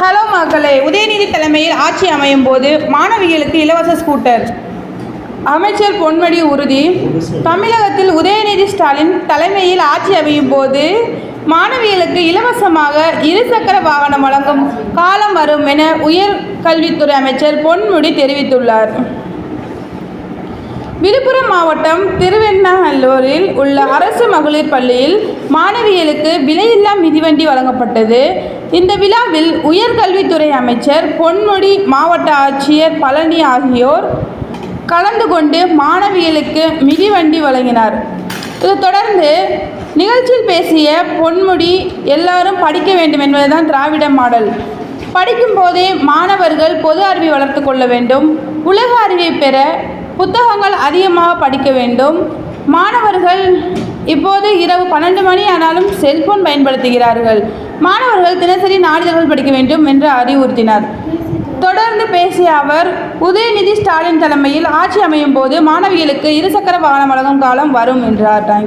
Hello மக்களே உதயநிதி தலைமையில் ஆட்சி அமையும் போது மாணவிகளுக்கு இலவச ஸ்கூட்டர். அமைச்சர் பொன்மடி உறுதி. தமிழகத்தில் உதயநிதி ஸ்டாலின் தலைமையில் ஆட்சி அமையும் போது மாணவிகளுக்கு இலவசமாக இருசக்கர வாகனம் வழங்கும் காலம் வரும் என உயர் கல்வித்துறை அமைச்சர் பொன்முடி தெரிவித்துள்ளார். விழுப்புரம் மாவட்டம் திருவெண்ணநல்லூரில் உள்ள அரசு மகளிர் பள்ளியில் மாணவியலுக்கு விலையில்லா மிதிவண்டி வழங்கப்பட்டது. இந்த விழாவில் உயர்கல்வித்துறை அமைச்சர் பொன்முடி மாவட்ட ஆட்சியர் பழனி ஆகியோர் கலந்து கொண்டு மாணவியலுக்கு மிதிவண்டி வழங்கினார். இது தொடர்ந்து நிகழ்ச்சியில் பேசிய பொன்முடி எல்லாரும் படிக்க வேண்டும் என்பதுதான் திராவிட மாடல். படிக்கும்போதே மாணவர்கள் பொது அறிவை வளர்த்து கொள்ள வேண்டும். உலக அறிவை பெற புத்தகங்கள் அதிகமாக படிக்க வேண்டும். மாணவர்கள் இப்போது இரவு பன்னெண்டு மணி ஆனாலும் செல்போன் பயன்படுத்துகிறார்கள். மாணவர்கள் தினசரி நாளிதழ்கள் படிக்க வேண்டும் என்று அறிவுறுத்தினார். தொடர்ந்து பேசிய அவர் உதயநிதி ஸ்டாலின் தலைமையில் ஆட்சி அமையும் போது மாணவிகளுக்கு இருசக்கர வாகனம் வழங்கும் காலம் வரும் என்றார். தேங்க்யூ